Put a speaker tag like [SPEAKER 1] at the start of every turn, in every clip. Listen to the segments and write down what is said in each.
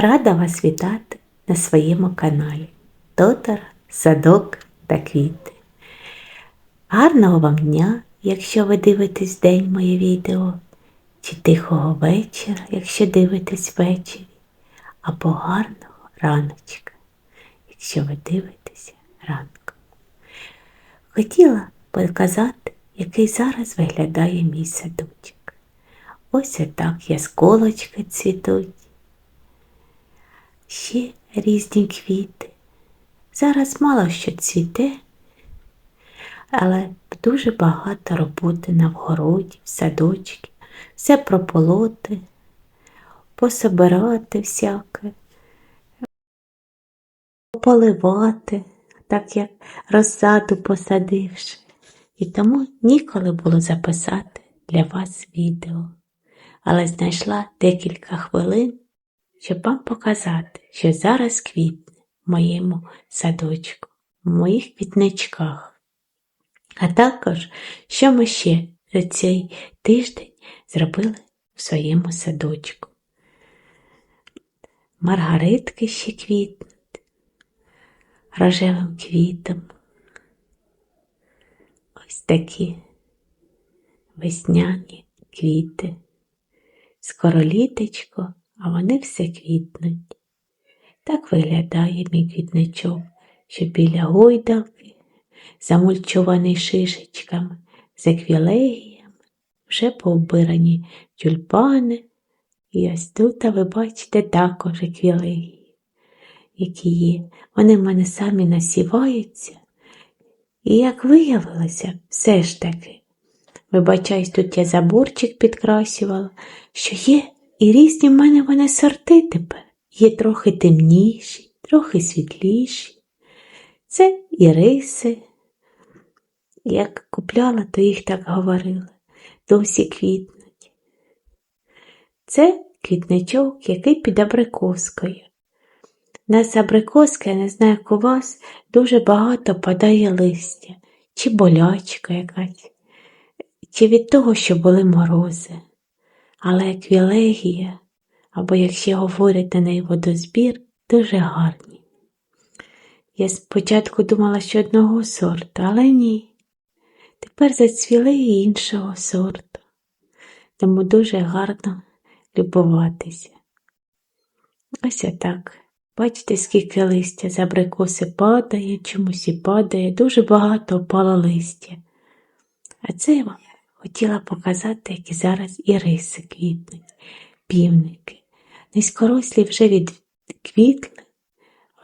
[SPEAKER 1] Рада вас вітати на своєму каналі Тотар, Садок та Квіти. Гарного вам дня, якщо ви дивитесь день моє відео, чи тихого вечора, якщо дивитесь ввечері, або гарного раночка, якщо ви дивитеся ранком. Хотіла показати, який зараз виглядає мій садочок. Ось отак ясколочки цвітуть ще різні квіти. Зараз мало що цвіте, але дуже багато роботи на вгороді, в садочки, все прополоти, пособирати всяке, поливати, так як розсаду посадивши. І тому ніколи було записати для вас відео. Але знайшла декілька хвилин щоб вам показати, що зараз квітне в моєму садочку, в моїх квітничках. А також, що ми ще за цей тиждень зробили в своєму садочку. Маргаритки ще квітнуть рожевим квітом. Ось такі весняні квіти. Скоро літочко а вони все квітнуть. Так виглядає мій квітничок, що біля гойдалки, замульчований шишечками, з еквілегіями, вже повбирані тюльпани, і ось тут, ви бачите, також еквілегії, які є. Вони в мене самі насіваються. І як виявилося, все ж таки, вибачаюсь, тут я заборчик підкрасювала, що є і різні в мене вони сорти тепер. Є трохи темніші, трохи світліші. Це іриси. Як купляла, то їх так говорили, досі квітнуть. Це квітничок, який під абрикоскою. Нас абрикоска, я не знаю, як у вас, дуже багато падає листя, чи болячка якась, чи від того, що були морози. Але еквілегія, або, як ще говорять на неї водозбір, дуже гарні. Я спочатку думала, що одного сорту, але ні. Тепер зацвіли і іншого сорту, тому дуже гарно любуватися. Ось отак. Бачите, скільки листя з абрикоси падає, чомусь і падає, дуже багато опало листя. А це вам Хотіла показати, які зараз і риси квітнуть, півники. Низькорослі вже відквітли,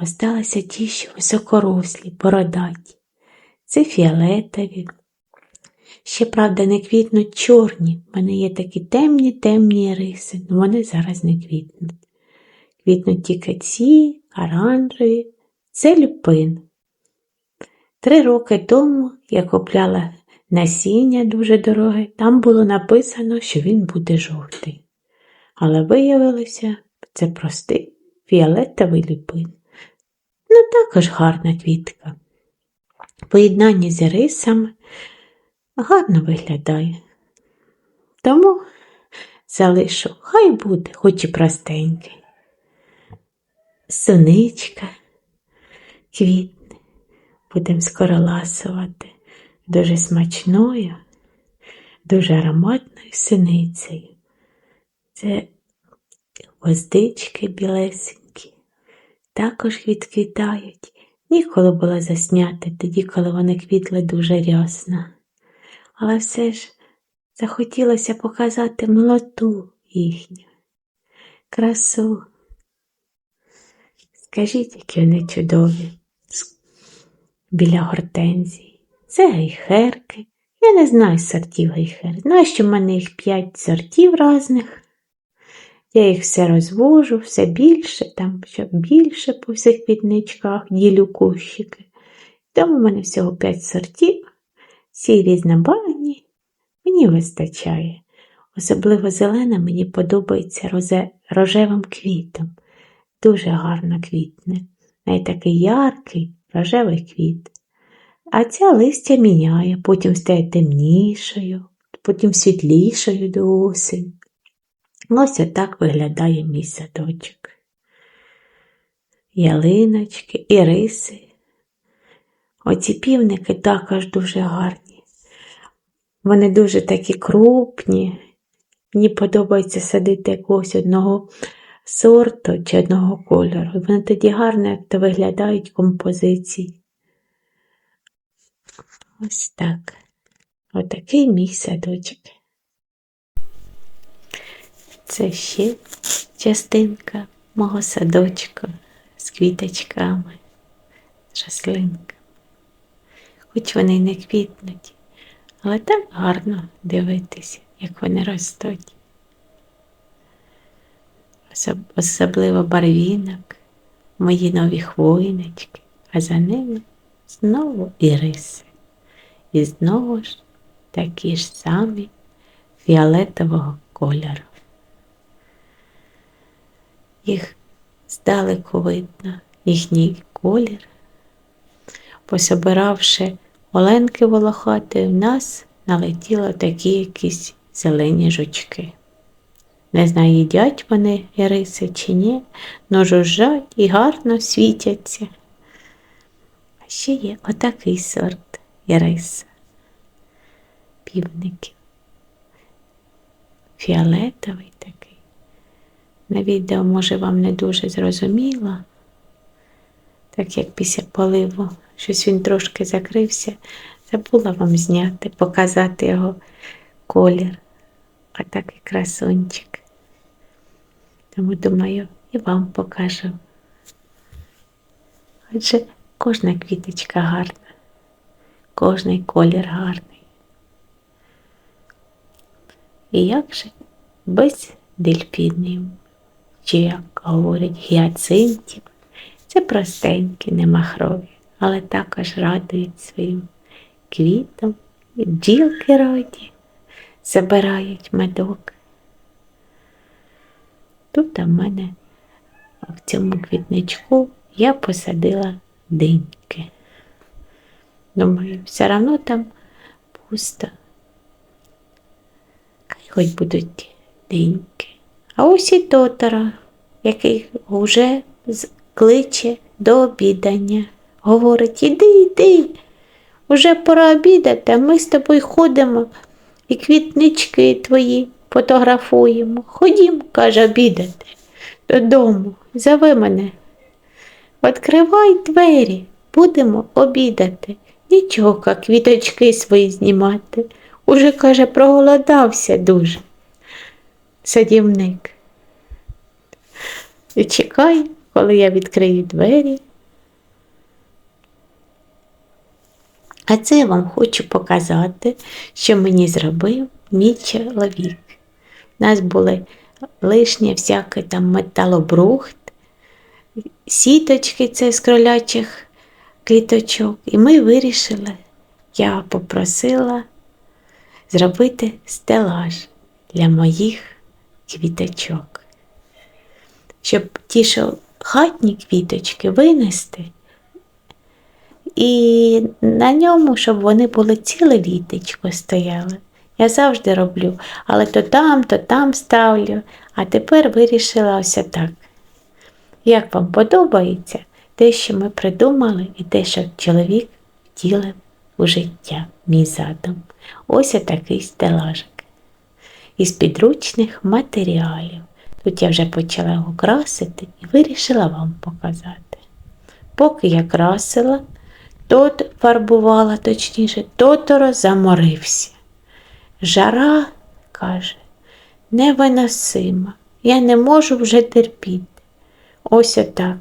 [SPEAKER 1] осталися ті, що високорослі, бородаті. Це фіолетові. Ще, правда, не квітнуть чорні. В мене є такі темні, темні риси, але вони зараз не квітнуть. Квітнуть тільки ці, оранжеві, це люпин. Три роки тому я купляла насіння дуже дороге, там було написано, що він буде жовтий. Але виявилося, це простий фіолетовий ліпин. Ну, також гарна квітка. Поєднання з рисами гарно виглядає. Тому залишу, хай буде, хоч і простенький. Соничка квітне, будемо скоро ласувати дуже смачною, дуже ароматною синицею. Це гвоздички білесенькі, також відквітають. Ніколи було засняти тоді, коли вони квітли дуже рясно. Але все ж захотілося показати молоту їхню, красу. Скажіть, які вони чудові біля гортензії. Це гайхерки. Я не знаю сортів гайхер. Знаю, що в мене їх п'ять сортів різних. Я їх все розвожу, все більше, там щоб більше по всіх квітничках ділю кущики. Тому в мене всього п'ять сортів, всі різнобарвні. Мені вистачає. Особливо зелена мені подобається розе... рожевим квітом. Дуже гарно квітне. Навіть такий яркий рожевий квіт. А ця листя міняє, потім стає темнішою, потім світлішою до осені. Ось отак виглядає мій садочок. ялиночки, іриси. Оці півники також дуже гарні. Вони дуже такі крупні. Мені подобається садити якогось одного сорту чи одного кольору. Вони тоді гарно як то виглядають композиції. Ось так. Отакий мій садочок. Це ще частинка мого садочка з квіточками, з рослинками. Хоч вони не квітнуть, але так гарно дивитися, як вони ростуть. Особливо барвінок, мої нові хвойнички, а за ними знову іриси. І знову ж такі ж самі фіолетового кольору. Їх здалеку видно, їхній колір. Пособиравши оленки волохати, в нас налетіло такі якісь зелені жучки. Не знаю, їдять вони іриси чи ні, но жужжать і гарно світяться. А ще є отакий сорт іриса. Півників. Фіолетовий такий. На відео, може, вам не дуже зрозуміло, так як після поливу щось він трошки закрився, забула вам зняти, показати його колір. А такий красунчик. Тому думаю, і вам покажу. Адже кожна квіточка гарна, кожний колір гарний. І як же без дельфінів, чи як говорять гіацинтів, це простенькі, немахрові, але також радують своїм квітом, і бджілки раді, забирають медок. Тут в мене в цьому квітничку я посадила диньки. Думаю, все одно там пусто. Хай хоч будуть диньки. А ось і тотара, який вже кличе до обідання. Говорить, іди, іди, уже пора обідати, а ми з тобою ходимо і квітнички твої фотографуємо. Ходім, каже, обідати додому. Зови мене. Відкривай двері, будемо обідати. Нічого, квіточки свої знімати. Уже, каже, проголодався дуже. Садівник. І чекай, коли я відкрию двері. А це я вам хочу показати, що мені зробив мій чоловік. У нас були лишнє всякий там металобрухт, сіточки це з кролячих квіточок. І ми вирішили, я попросила зробити стелаж для моїх квіточок. Щоб ті, що хатні квіточки винести, і на ньому, щоб вони були ціле літочко стояли. Я завжди роблю, але то там, то там ставлю, а тепер вирішила ось так. Як вам подобається те, що ми придумали, і те, що чоловік втілив у життя, мій задум. Ось такий стелажик із підручних матеріалів. Тут я вже почала його красити і вирішила вам показати. Поки я красила, тот фарбувала, точніше, тоторо заморився. Жара, каже, невиносима. Я не можу вже терпіти. Ось отак,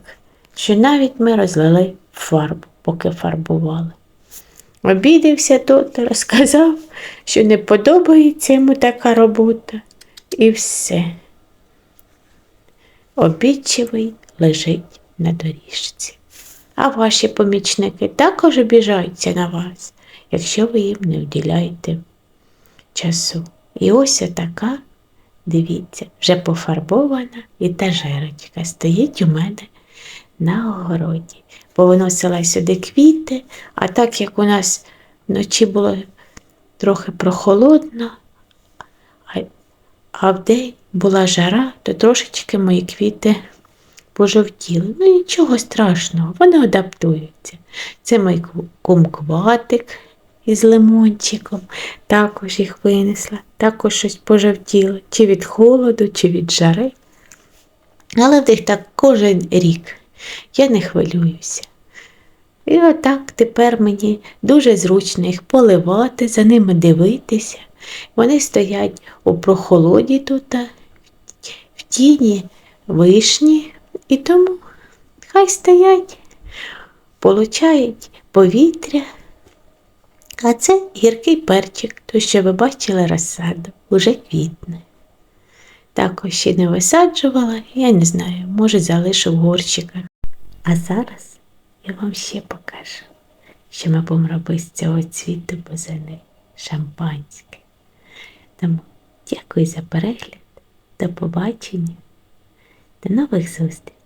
[SPEAKER 1] що навіть ми розлили фарбу, поки фарбували. Обідався тот, розказав, що не подобається йому така робота, і все. Обідчивий лежить на доріжці. А ваші помічники також обіжаються на вас, якщо ви їм не вділяєте часу. І ось така, дивіться, вже пофарбована етажерочка стоїть у мене на огороді. Повиносила сюди квіти, а так як у нас вночі було трохи прохолодно, а, вдень була жара, то трошечки мої квіти пожовтіли. Ну нічого страшного, вони адаптуються. Це мій ку- кумкватик із лимончиком. Також їх винесла, також щось пожовтіло, чи від холоду, чи від жари. Але в них так кожен рік. Я не хвилююся. І отак тепер мені дуже зручно їх поливати, за ними дивитися. Вони стоять у прохолоді тут, в тіні вишні, і тому хай стоять, получають повітря. А це гіркий перчик, то що ви бачили розсаду, уже квітне. Також ще не висаджувала, я не знаю, може залишу в горщиках. А зараз я вам ще покажу, що ми будемо робити з цього цвіту бузини шампанське. Тому дякую за перегляд, до побачення, до нових зустрічей!